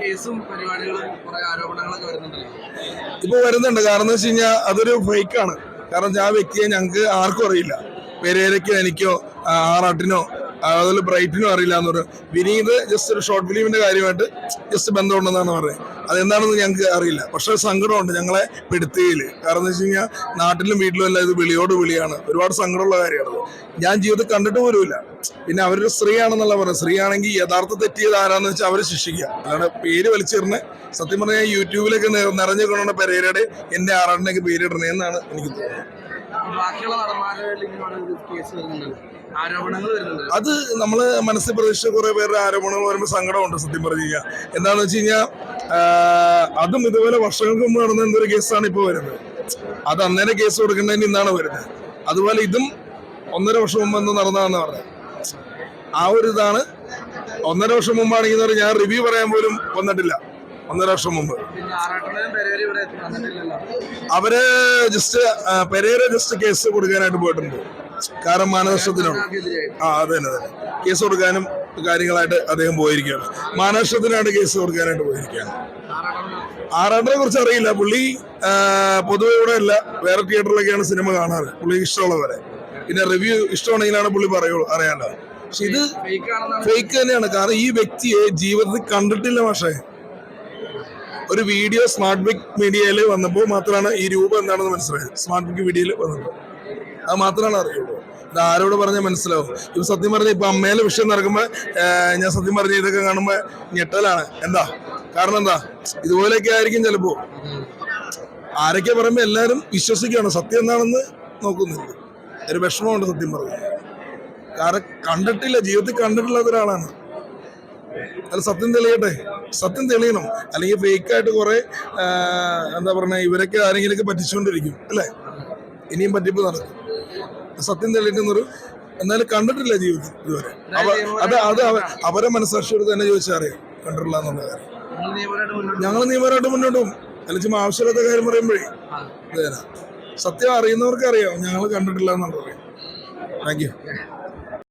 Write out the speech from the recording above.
കേസും പരിപാടികളും ഇപ്പൊ വരുന്നുണ്ട്. കാരണം വെച്ച് കഴിഞ്ഞാൽ അതൊരു ഫേക്കാണ് കാരണം ആ വ്യക്തിയെ ഞങ്ങൾക്ക് ആർക്കും അറിയില്ല. പെരേരയ്ക്കോ എനിക്കോ ആറാട്ടിനോ അതുപോലെ ബ്രൈറ്റിനോ അറിയില്ല എന്ന് പറയും. വിനീത് ജസ്റ്റ് ഒരു ഷോർട്ട് ഫിലിമിന്റെ കാര്യമായിട്ട് ജസ്റ്റ് ബന്ധമുണ്ടെന്നാണ് പറയുന്നത്. അതെന്താണെന്ന് ഞങ്ങൾക്ക് അറിയില്ല. പക്ഷെ സങ്കടമുണ്ട് ഞങ്ങളെ പെടുത്തുകയിൽ കാരണം എന്ന് വെച്ച് കഴിഞ്ഞാൽ നാട്ടിലും വീട്ടിലും എല്ലാം ഇത് വിളിയോട് വിളിയാണ്. ഒരുപാട് സങ്കടമുള്ള കാര്യമാണ് ഞാൻ ജീവിതത്തിൽ കണ്ടിട്ട് പോലുമില്ല. പിന്നെ അവരൊരു സ്ത്രീയാണെന്നുള്ള സ്ത്രീ സ്ത്രീയാണെങ്കിൽ യഥാർത്ഥ തെറ്റിയത് ആരാന്ന് വെച്ചാൽ അവരെ ശിക്ഷിക്കുക അതാണ് പേര് വലിച്ചെറിഞ്ഞ് സത്യം പറഞ്ഞാൽ യൂട്യൂബിലൊക്കെ നിറഞ്ഞു കൊണ്ടുള്ള പെരേരയുടെ എന്റെ ആറാടിനൊക്കെ പേരിടണേ എന്നാണ് എനിക്ക് തോന്നുന്നത്. അത് നമ്മൾ മനസ്സിൽ പ്രതീക്ഷിച്ച കുറെ പേരുടെ ആരോപണങ്ങൾ വരുമ്പോൾ സങ്കടമുണ്ട് സത്യം പറഞ്ഞു കഴിഞ്ഞാൽ എന്താണെന്ന് വെച്ച് കഴിഞ്ഞാൽ അതും ഇതുപോലെ വർഷങ്ങൾക്ക് മുമ്പ് നടന്ന എന്തൊരു കേസാണ് ഇപ്പോൾ വരുന്നത്. അത് അന്നേരം കേസ് കൊടുക്കേണ്ടതിന് ഇന്നാണ് വരുന്നത്. അതുപോലെ ഇതും ഒന്നര വർഷം മുമ്പ് നടന്നതാണെന്ന് പറഞ്ഞത് ആ ഒരു ഇതാണ്. ഒന്നര വർഷം മുമ്പാണെങ്കിൽ പറഞ്ഞാൽ ഞാൻ റിവ്യൂ പറയാൻ പോലും വന്നിട്ടില്ല. ഒന്നര വർഷം മുമ്പ്. അവർ ജസ്റ്റ് പെരേര ജസ്റ്റ് കേസ് കൊടുക്കാനായിട്ട് പോയിട്ടുണ്ട്. കാരണം മാനനഷ്ടത്തിനാണ്. ആ അതെ തന്നെ അതെ കേസ് കൊടുക്കാനും കാര്യങ്ങളായിട്ട് അദ്ദേഹം പോയിരിക്കുകയാണ്. മാനനഷ്ടത്തിനായിട്ട് കേസ് കൊടുക്കാനായിട്ട് പോയിരിക്കുകയാണ്. ആറാട്ടനെ കുറിച്ച് അറിയില്ല. പുള്ളി പൊതുവെ ഇവിടെ അല്ല. വേറെ തിയേറ്ററിലൊക്കെയാണ് സിനിമ കാണാറ്. പുള്ളി ഇഷ്ടമുള്ളവരെ. പിന്നെ റിവ്യൂ ഇഷ്ടമാണെങ്കിലാണ് പുള്ളി പറയുള്ളൂ അറിയാലോ. പക്ഷെ ഇത് ഫേക്ക് തന്നെയാണ്. കാരണം ഈ വ്യക്തിയെ ജീവിതത്തിൽ കണ്ടിട്ടില്ല പക്ഷേ ഒരു വീഡിയോ സ്മാർട്ട് ബിക് മീഡിയയിൽ വന്നപ്പോൾ മാത്രമാണ് ഈ രൂപം എന്താണെന്ന് മനസ്സിലായത്. സ്മാർട്ട് ബിക് മീഡിയയിൽ വന്നപ്പോൾ. അത് മാത്രമാണ് അറിയുള്ളൂ. ഇത് ആരോട് പറഞ്ഞാൽ മനസ്സിലാവും. ഇപ്പൊ സത്യം പറഞ്ഞ ഇപ്പൊ അമ്മയിലെ വിഷയം നടക്കുമ്പോൾ ഞാൻ സത്യം പറഞ്ഞ ഇതൊക്കെ കാണുമ്പോൾ ഞെട്ടലാണ്. എന്താ? കാരണം എന്താ? ഇതുപോലെയൊക്കെ ആയിരിക്കും ചിലപ്പോ. ആരൊക്കെ പറയുമ്പോൾ എല്ലാവരും വിശ്വസിക്കുകയാണ്. സത്യം എന്താണെന്ന് നോക്കുന്നില്ല. ഒരു വിഷമമുണ്ട് സത്യം പറഞ്ഞു. കാരണം കണ്ടിട്ടില്ല ജീവിതത്തിൽ കണ്ടിട്ടില്ലാത്ത ഒരാളാണ്. അല്ല സത്യം തെളിയട്ടെ? സത്യം തെളിയണം. അല്ലെങ്കിൽ ഫേക്കായിട്ട് കുറെ എന്താ പറയുക ഇവരൊക്കെ ആരെങ്കിലും ആരെങ്കിലുമൊക്കെ പറ്റിച്ചുകൊണ്ടിരിക്കും അല്ലേ? ഇനിയും പറ്റിപ്പ് നടക്കും. സത്യം തെളിയിക്കുന്നൊരു എന്നാലും കണ്ടിട്ടില്ല ജീവിതത്തിൽ ഇതുവരെ. അത് അത് അവ- അവരെ മനസ്സാക്ഷിയോട് തന്നെ ചോദിച്ചാൽ അറിയാം കണ്ടിട്ടില്ല എന്നുള്ള കാര്യം. ഞങ്ങൾ നിയമപരമായിട്ട് മുന്നോട്ട് പോകും. അല്ല ചുമ്മാ ആവശ്യമില്ലാത്ത കാര്യം പറയുമ്പോഴേ. സത്യം അറിയുന്നവർക്ക് അറിയാം ഞങ്ങൾ കണ്ടിട്ടില്ല എന്നുള്ളത്. Thank you